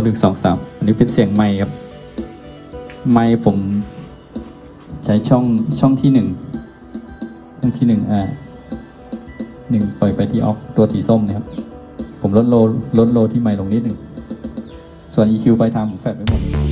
ถหนึ่งสองสามอันนี้เป็นเสียงไม้ครับ ไม้ผมใช้ช่องช่องที่หนึ่งช่องที่หนึ่งอ่าหนึ่งปล่อยไปที่ออกตัวสีส้มนะครับ ผมลดโลลดโลที่ไม้ลงนิดหนึ่งส่วน EQ ไปทางผมแฟดไปหมด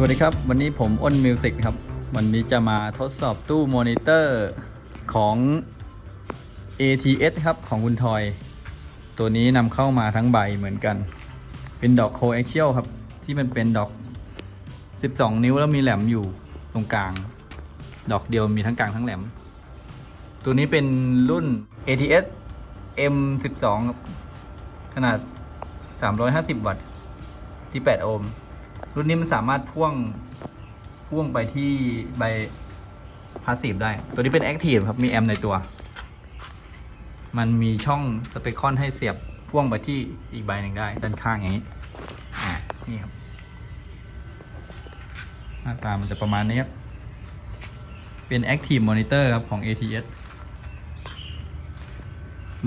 สวัสดีครับ วันนี้ผมอ้นมิวสิกครับ วันนี้จะมาทดสอบตู้มอนิเตอร์ของ ATS ครับ ของคุณทอย ตัวนี้นำเข้ามาทั้งใบเหมือนกัน เป็นดอกโค a x i a l ครับ ที่มันเป็นดอก 12 นิ้วแล้วมีแหลมอยู่ตรงกลาง ดอกเดียวมีทั้งกลางทั้งแหลม ตัวนี้เป็นรุ่น ATS M12 ครับ ขนาด 350 วัตต์ที่ 8 โอห์ม รุ่นนี้มันสามารถพ่วงพ่วงไปที่ใบพาสซีฟได้ ตัวนี้เป็นแอคทีฟครับ มีแอมในตัว มันมีช่องสเปคอนให้เสียบพ่วงไปที่อีกใบหนึ่งได้ ด้านข้างอย่างนี้ อ่า นี่ครับ หน้าตามันจะประมาณนี้ครับ เป็น Active Monitor ครับ ของ ATS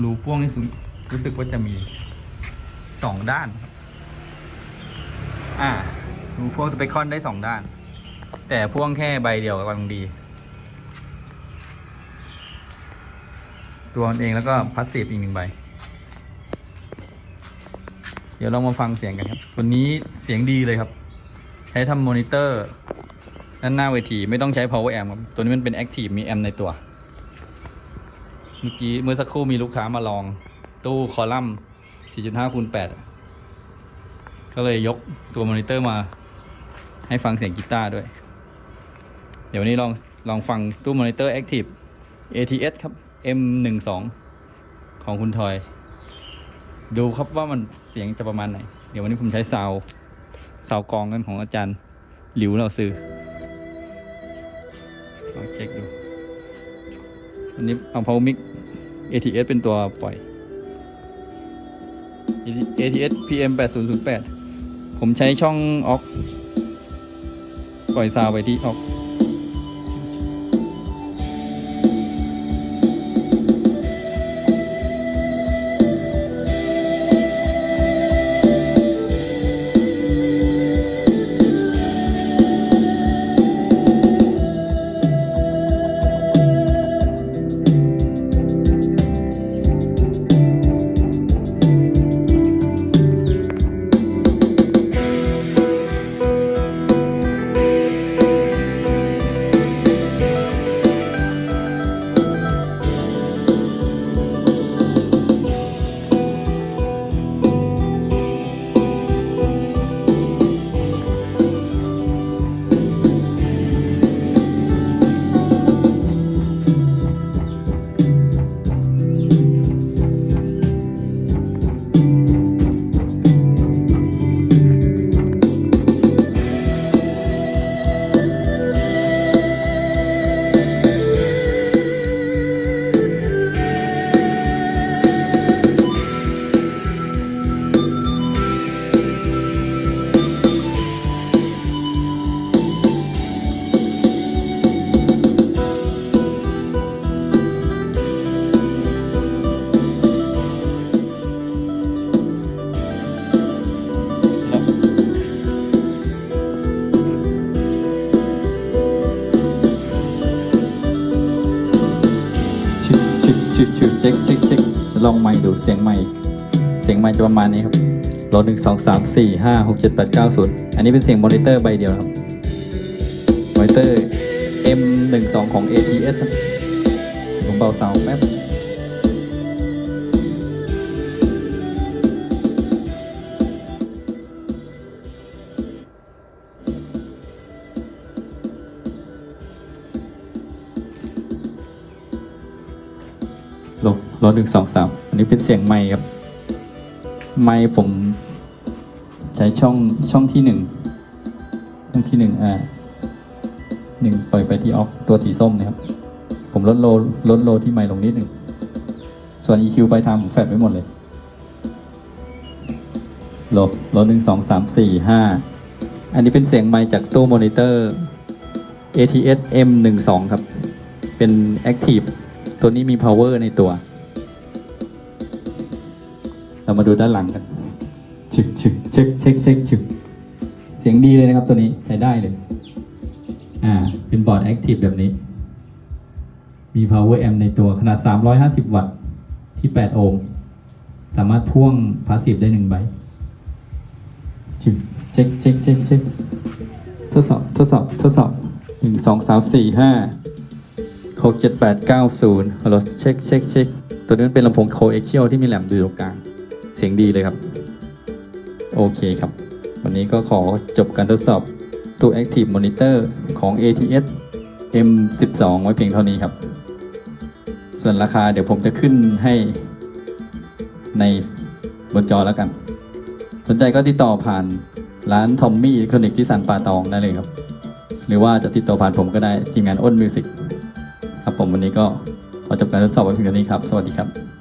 รูพ่วงนี่สุรู้สึกว่าจะมีสองด้าน อ่า ดูพ่วงสเปคอนได้สองด้าน แต่พ่วงแค่ใบเดียวกำลังดี ตัวมันเองแล้วก็พัสซีฟอีกหนึ่งใบ เดี๋ยวเรามาฟังเสียงกันครับตัวนี้เสียงดีเลยครับ ใช้ทำมอนิเตอร์ด้านหน้าเวทีไม่ต้องใช้ power amp ครับตัวนี้มันเป็น active มีแอมในตัว เมื่อกี้เมื่อสักครู่มีลูกค้ามาลอง ตู้คอลัมน์ 4.5คูณ8ก็เลยยกตัวมอนิเตอร์มา ให้ฟังเสียงกีตาร์ด้วย เดี๋ยววันนี้ลองลองฟังตู้มอนิเตอร์ Active ATS ครับ M12 ของคุณทอย ดูครับว่ามันเสียงจะประมาณไหน เดี๋ยววันนี้ผมใช้ซาวซาวกองกันของอาจารย์หลิวเราซื้อลองเช็คดูอันนี้เอา Power Mic ATS เป็นตัวปล่อย ATS PM 8008 ผมใช้ช่องออก ปล่อยซาวไปที่ออก ชุดชุดเช็คเช็คเช็คลองไม่ดูเสียงไม่เสียงไม่จะประมาณนี้ครับรอหนึ่งสองสามสี่ห้าหกเจ็ดแปดเก้าศูนย์อันนี้เป็นเสียงมอนิเตอร์ใบเดียวครับมอนิเตอร์ M หนึ่งสองของ ATS ผมเบาซาแป๊บ ลงรอหนึ่งสองสามอันนี้เป็นเสียงไมค์ครับ ไมค์ผม ใช้ช่องช่องที่หนึ่งช่องที่หนึ่งอ่าหนึ่งปล่อยไปที่ออฟตัวสีส้มนะครับ ผมลดโลลดโลที่ไมค์ลงนิดหนึ่งส่วน EQ ไปทางผมแฟดไว้หมดเลย ลบลบหนึ่งสองสามสี่ห้าอันนี้เป็นเสียงไมค์จากตู้มอนิเตอร์ ATS M12 ครับ เป็น Active ตัวนี้มี power ในตัว เรามาดูด้านหลังกันชึกชึกเช็คเช็คเช็คชึกเสียงดีเลยนะครับตัวนี้ใช้ได้เลย อ่า เป็นบอร์ด Active แบบนี้ มี power amp ในตัวขนาด 350 วัตต์ที่ 8 โอห์มสามารถพ่วงพาสซีฟได้หนึ่งใบชึกเช็คเช็คเช็คเช็คทดสอบทดสอบทดสอบหนึ่งสองสามสี่ห้า หกเจ็ดแปดเก้าศูนย์ฮัลโหลเช็คเช็คเช็คตัวนี้มันเป็นลำโพงโคเอ็กเชียลที่มีแหลมอยู่ตรงกลาง เสียงดีเลยครับ โอเคครับ วันนี้ก็ขอจบการทดสอบตัว Active Monitor ของ ATS M12 ไว้เพียงเท่านี้ครับ ส่วนราคาเดี๋ยวผมจะขึ้นให้ในบนจอแล้วกัน สนใจก็ติดต่อผ่านร้านทอมมี่อิเล็กทรอนิกส์ที่สันป่าตองได้เลยครับ หรือว่าจะติดต่อผ่านผมก็ได้ทีมงานอ้นมิวสิก ครับผมวันนี้ก็ขอจบการทดสอบไว้เพียงเท่านี้ครับ สวัสดีครับ